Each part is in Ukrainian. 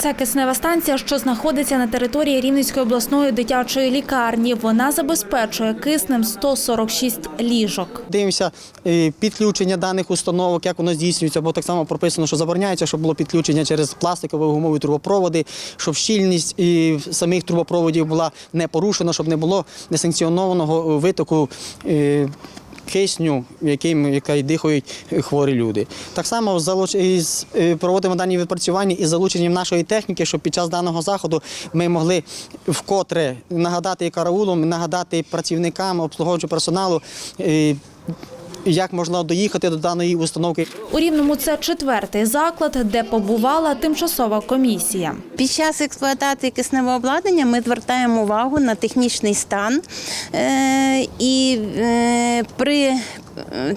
Це киснева станція, що знаходиться на території Рівненської обласної дитячої лікарні. Вона забезпечує киснем 146 ліжок. Дивимося е, підключення даних установок, як воно здійснюється, бо так само прописано, що забороняється, щоб було підключення через пластикові гумові трубопроводи, щоб щільність самих трубопроводів була не порушена, щоб не було несанкціонованого витоку. Кисню, яким який дихають хворі люди. Так само е, проводимо дані відпрацювання із залученням нашої техніки, щоб під час даного заходу ми могли вкотре нагадати караулом, нагадати працівникам, обслуговуючого персоналу, е, як можна доїхати до даної установки. У Рівному це четвертий заклад, де побувала тимчасова комісія. Під час експлуатації кисневого обладнання ми звертаємо увагу на технічний стан е, і е, при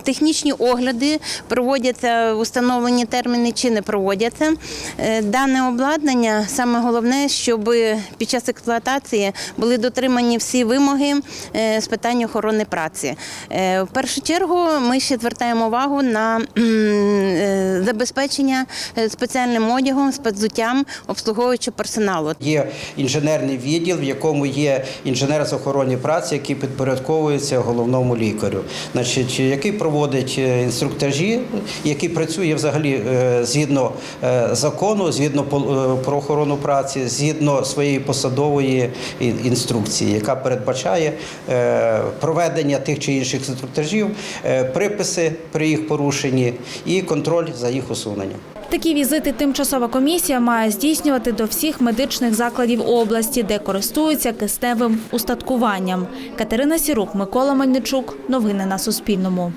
Технічні огляди проводяться установлені терміни чи не проводяться. Е, Дане обладнання саме головне, щоб під час експлуатації були дотримані всі вимоги е, з питань охорони праці. Е, В першу чергу ми ще звертаємо увагу на е, забезпечення е, спеціальним одягом, спецзуттям обслуговуючого персоналу. Є інженерний відділ, в якому є інженер з охорони праці, який підпорядковується головному лікарю, значить, який проводить е, інструктажі, який працює взагалі е, згідно е, закону, згідно про охорону праці, згідно своєї посадової інструкції, яка передбачає проведення тих чи інших інструктажів, приписи при їх порушенні і контроль за їх усуненням. Такі візити тимчасова комісія має здійснювати до всіх медичних закладів області, де користуються кисневим устаткуванням. Катерина Сірук, Микола Мельничук. Новини на Суспільному.